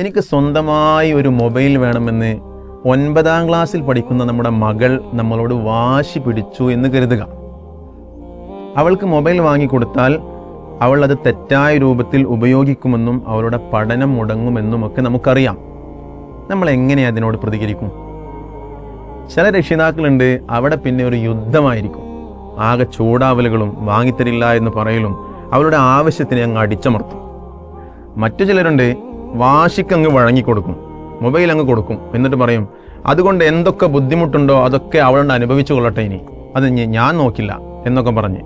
എനിക്ക് സ്വന്തമായി ഒരു മൊബൈൽ വേണമെന്ന് ഒൻപതാം ക്ലാസ്സിൽ പഠിക്കുന്ന നമ്മുടെ മകൾ നമ്മളോട് വാശി പിടിച്ചു എന്ന് കരുതുക. അവൾക്ക് മൊബൈൽ വാങ്ങിക്കൊടുത്താൽ അവൾ അത് തെറ്റായ രൂപത്തിൽ ഉപയോഗിക്കുമെന്നും അവളുടെ പഠനം മുടങ്ങുമെന്നും ഒക്കെ നമുക്കറിയാം. നമ്മൾ എങ്ങനെ അതിനോട് പ്രതികരിക്കും? ചില രക്ഷിതാക്കളുണ്ട് അവിടെ പിന്നെ ഒരു യുദ്ധമായിരിക്കും. ആകെ ചൂടാവലുകളും വാങ്ങിത്തരില്ല എന്ന് പറയലും അവരുടെ ആവശ്യത്തിനെ അങ്ങ് അടിച്ചമർത്തും. മറ്റു ചിലരുണ്ട് വാശിക്കങ്ങ് വഴങ്ങിക്കൊടുക്കും. മൊബൈൽ അങ്ങ് കൊടുക്കും. എന്നിട്ട് പറയും അതുകൊണ്ട് എന്തൊക്കെ ബുദ്ധിമുട്ടുണ്ടോ അതൊക്കെ അവളുടെ അനുഭവിച്ചു കൊള്ളട്ടെ ഇനി. അത് ഞാൻ നോക്കില്ല എന്നൊക്കെ പറഞ്ഞ്.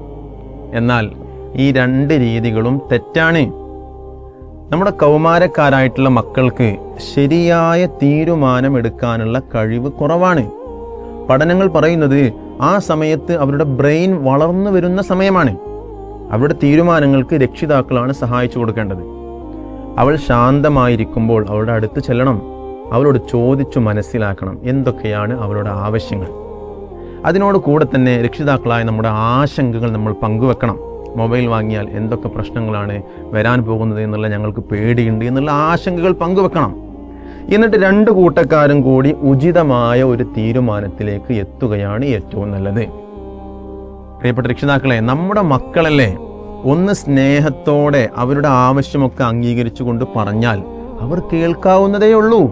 എന്നാൽ ഈ രണ്ട് രീതികളും തെറ്റാണ്. നമ്മുടെ കൗമാരക്കാരായിട്ടുള്ള മക്കൾക്ക് ശരിയായ തീരുമാനം എടുക്കാനുള്ള കഴിവ് കുറവാണ്. പഠനങ്ങൾ പറയുന്നത് ആ സമയത്ത് അവരുടെ ബ്രെയിൻ വളർന്നു വരുന്ന സമയമാണ്. അവരുടെ തീരുമാനങ്ങൾക്ക് രക്ഷിതാക്കളാണ് സഹായിച്ചു കൊടുക്കേണ്ടത്. അവൾ ശാന്തമായിരിക്കുമ്പോൾ അവളുടെ അടുത്ത് ചെല്ലണം. അവളോട് ചോദിച്ചു മനസ്സിലാക്കണം എന്തൊക്കെയാണ് അവളുടെ ആവശ്യങ്ങൾ. അതിനോട് കൂടെ തന്നെ രക്ഷിതാക്കളായ നമ്മുടെ ആശങ്കകൾ നമ്മൾ പങ്കുവെക്കണം. മൊബൈൽ വാങ്ങിയാൽ എന്തൊക്കെ പ്രശ്നങ്ങളാണ് വരാൻ പോകുന്നത് എന്നുള്ള ഞങ്ങൾക്ക് പേടിയുണ്ട് എന്നുള്ള ആശങ്കകൾ പങ്കുവെക്കണം. എന്നിട്ട് രണ്ട് കൂട്ടക്കാരും കൂടി ഉചിതമായ ഒരു തീരുമാനത്തിലേക്ക് എത്തുകയാണ് ഏറ്റവും നല്ലത്. പ്രിയപ്പെട്ട രക്ഷിതാക്കളെ നമ്മുടെ മക്കളല്ലേ? ഒന്ന് സ്നേഹത്തോടെ അവരുടെ ആവശ്യമൊക്കെ അംഗീകരിച്ചുകൊണ്ട് പറഞ്ഞാൽ അവർ കേൾക്കാവുന്നതേ ഉള്ളൂ